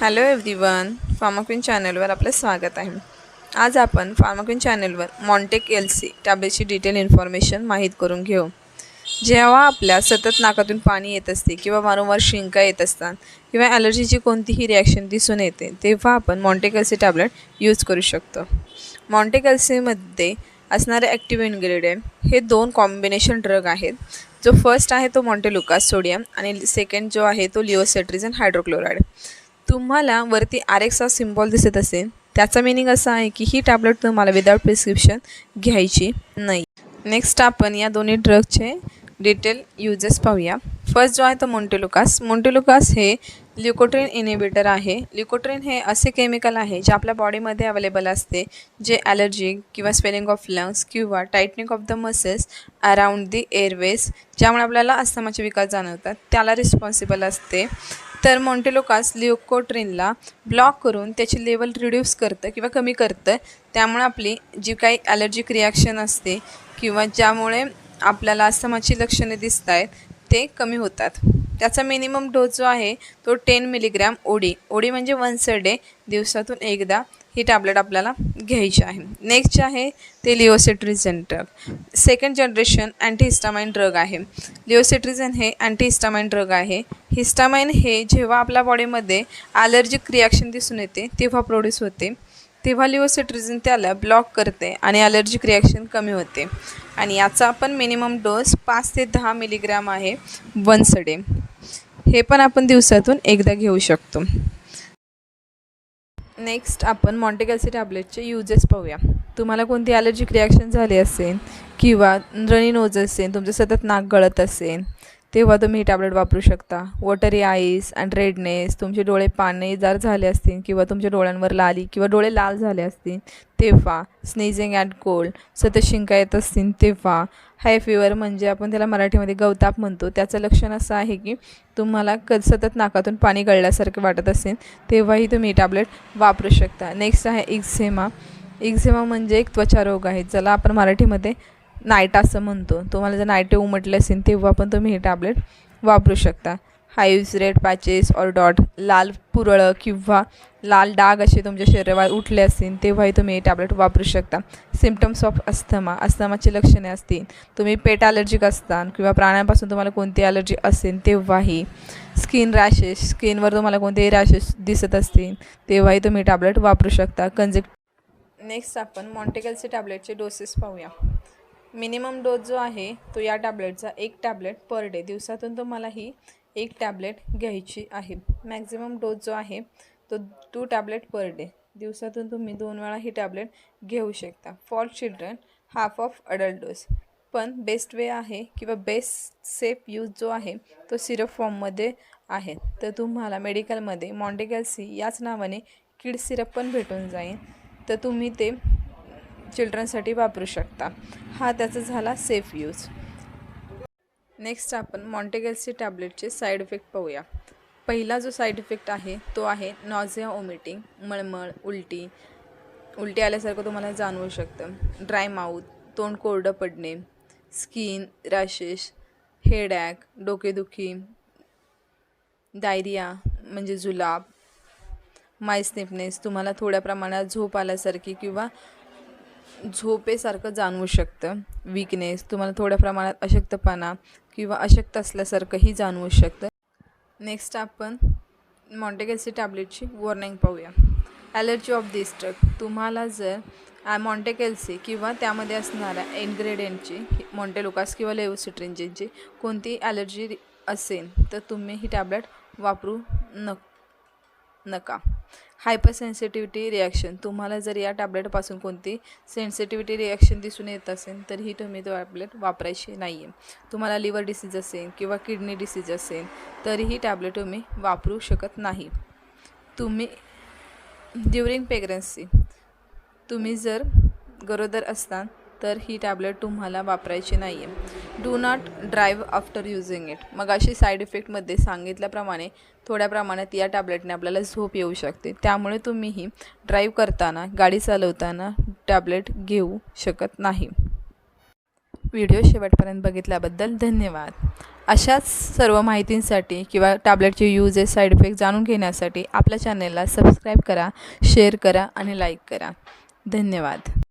Hello everyone फार्माक्विन चॅनलवर आपलं स्वागत आहे. आज आपण फार्माक्विन चॅनलवर मॉन्टेक एल सी टॅब्लेटची डिटेल इन्फॉर्मेशन माहीत करून घेऊ. जेव्हा आपल्या सतत नाकातून पाणी येत असते किंवा वारंवार शिंका येत असतात किंवा ॲलर्जीची कोणतीही रिॲक्शन दिसून येते तेव्हा आपण Montek L C tablet use करू शकतो. मॉन्टेक एल सीमध्ये असणारे ॲक्टिव्ह इन्ग्रेडियंट हे दोन कॉम्बिनेशन ड्रग आहेत. जो फर्स्ट आहे तो मॉन्टेलुकास सोडियम आणि सेकंड जो आहे तो लिओसेट्रिझन हायड्रोक्लोराईड तुम्हाला वरती आर एक्सचा सिम्बॉल दिसत असेल त्याचा मिनिंग असा आहे की ही टॅबलेट तुम्हाला विदाउट प्रिस्क्रिप्शन घ्यायची नाही. नेक्स्ट आपण या दोन्ही ड्रगचे डिटेल युजेस पाहूया. फर्स्ट जो आहे तो मोंटेलुकास मोंटेलुकास हे ल्युकोट्रिन इनिबिटर आहे. ल्युकोट्रिन हे असे केमिकल आहे जे आपल्या बॉडीमध्ये अवेलेबल असते जे ॲलर्जी किंवा स्वेलिंग ऑफ लंग्स किंवा tightening of the muscles around the airways ज्यामुळे आपल्याला अस्थमाचे विकास जाणवतात. त्याला रिस्पॉन्सिबल असते. तर मॉन्टेलोकास लिओकोट्रिनला ब्लॉक करून त्याची लेवल रिड्यूस करतं किंवा कमी करतं. त्यामुळे आपली जी काही ॲलर्जिक रिॲक्शन असते किंवा ज्यामुळे आपल्याला अस्थमाची लक्षणे दिसत आहेत ते कमी होतात. त्याचा मिनिमम डोस जो आहे तो टेन मिलीग्रॅम ओडी. ओडी म्हणजे वन्स अ डे. दिवसातून एकदा ही टॅबलेट आपल्याला घ्यायची आहे. नेक्स्ट जे आहे ते levocetirizine drug second generation antihistamine drug आहे. लिओसेट्रिझन हे अँटीहिस्टामाइन ड्रग आहे. हिस्टामाइन हे जेव्हा आपल्या बॉडीमध्ये ॲलर्जिक रिॲक्शन दिसून येते तेव्हा प्रोड्यूस होते. तेव्हा लिओसेट्रिझन त्याला ब्लॉक करते आणि ॲलर्जिक रिॲक्शन कमी होते. आणि याचा पण मिनिमम डोस पाच ते दहा मिलीग्रॅम आहे वन्स अ डे. हे पण आपण दिवसातून एकदा घेऊ शकतो. नेक्स्ट आपण मॉन्टेकॅल्सी टॅबलेटचे युजेस पाहूया. तुम्हाला कोणती ॲलर्जिक रिॲक्शन झाली असेल किंवा रनी नोज असेल तुमचं सतत नाक गळत असेल तेव्हा तुम्ही ही टॅबलेट वापरू शकता. वॉटरी आईस अँड रेडनेस तुमचे डोळे पाने जर झाले असतील किंवा तुमच्या डोळ्यांवर लाली किंवा डोळे लाल झाले असतील तेव्हा स्नेझिंग अँड कोल्ड सतत शिंका येत असतील तेव्हा हाय फिवर म्हणजे आपण त्याला मराठीमध्ये गवताप म्हणतो. त्याचं लक्षण असं आहे की तुम्हाला क सतत नाकातून पाणी गळल्यासारखं वाटत असेल तेव्हाही तुम्ही ही टॅबलेट वापरू शकता. नेक्स्ट आहे इक्झेमा इक्झेमा म्हणजे एक त्वचारोग आहे ज्याला आपण मराठीमध्ये नाईट असं म्हणतो. तुम्हाला जर नाईटे उमटले असेल तेव्हा पण तुम्ही हे टॅबलेट वापरू शकता. Hives red patches or dot लाल पुरळं किंवा लाल डाग असे तुमच्या शरीरावर उठले असतील तेव्हाही तुम्ही हे टॅबलेट वापरू शकता. सिम्पटम्स ऑफ अस्थमा अस्थमाची लक्षणे असतील. तुम्ही पेट ॲलर्जिक असताल किंवा प्राण्यांपासून तुम्हाला कोणती ॲलर्जी असेल तेव्हाही स्किन रॅशेस स्किनवर तुम्हाला कोणतेही रॅशेस दिसत असतील तेव्हाही तुम्ही टॅबलेट वापरू शकता. कंजेक्ट नेक्स्ट आपण मॉन्टेकलचे टॅबलेटचे डोसेस पाहूया. मिनिमम डोस जो आहे तो या टॅबलेटचा एक टॅबलेट पर डे. दिवसातून तुम्हाला ही एक टॅबलेट घ्यायची आहे. मॅक्झिमम डोस जो आहे तो टू टॅबलेट पर डे. दिवसातून तुम्ही दोन वेळा ही टॅबलेट घेऊ शकता. For children half of adult dose. पण बेस्ट वे आहे किंवा बेस्ट सेफ यूज जो आहे तो सिरप फॉर्ममध्ये आहे. तर तुम्हाला मेडिकलमध्ये मॉन्टेगॅल्सी याच नावाने किड सिरप पण भेटून जाईल. तर तुम्ही ते चिल्ड्रनसाठी वापरू शकता. हा त्याचा झाला सेफ यूज नेक्स्ट आपण मॉन्टेगॅल्सी टॅबलेटचे साईड इफेक्ट पाहूया. पहिला जो साईड इफेक्ट आहे तो आहे नॉझिया ओमिटिंग मळमळ उलटी. उलटी आल्यासारखं तुम्हाला जाणवू शकतं. ड्राय माऊथ तोंड कोरडं पडणे स्किन रॅशेस हेडॅक डोकेदुखी डायरिया म्हणजे जुलाब मायस्नेपनेस तुम्हाला थोड्या प्रमाणात झोप आल्यासारखी किंवा झोपेसारखं जाणवू शकतं. वीकनेस तुम्हाला थोड्या प्रमाणात अशक्तपणा किंवा अशक्त असल्यासारखंही जाणवू शकतं. नेक्स्ट आपण मॉन्टेगॅसी टॅबलेटची वॉर्निंग पाहूया. ॲलर्जी ऑफ दिस ड्रग तुम्हाला जर मॉन्टेकेल्सी किंवा त्यामध्ये असणाऱ्या इन्ग्रेडियंटची मॉन्टेलोकास किंवा लेवोसिट्रिंजिनची कोणती ॲलर्जी असेल तर तुम्ही ही टॅबलेट वापरू न नका. हायपर सेन्सिटिव्हिटी रिॲक्शन तुम्हाला जर या टॅबलेटपासून कोणती सेन्सिटिव्हिटी रिॲक्शन दिसून येत असेल तर ही तुम्ही तो टॅबलेट वापरायची नाही आहे तुम्हाला लिव्हर डिसीज असेल किंवा किडनी डिसीज असेल तरीही टॅबलेट तुम्ही वापरू शकत नाही. तुम्ही ड्युरिंग प्रेग्नन्सी तुम्ही जर गरोदर असताना तर ही टॅबलेट तुम्हाला वापरायची नाही आहे do not drive after using it मग अशी साईड इफेक्टमध्ये सांगितल्याप्रमाणे थोड्या प्रमाणात या टॅबलेटने आपल्याला झोप येऊ शकते. त्यामुळे तुम्हीही ड्राईव्ह करताना गाडी चालवताना टॅबलेट घेऊ शकत नाही. व्हिडिओ शेवटपर्यंत बघितल्याबद्दल धन्यवाद. अशाच सर्व माहितींसाठी किंवा टॅबलेटचे यूजेस साईड इफेक्ट जाणून घेण्यासाठी आपल्या चॅनेलला सबस्क्राईब करा शेअर करा आणि लाईक करा. धन्यवाद.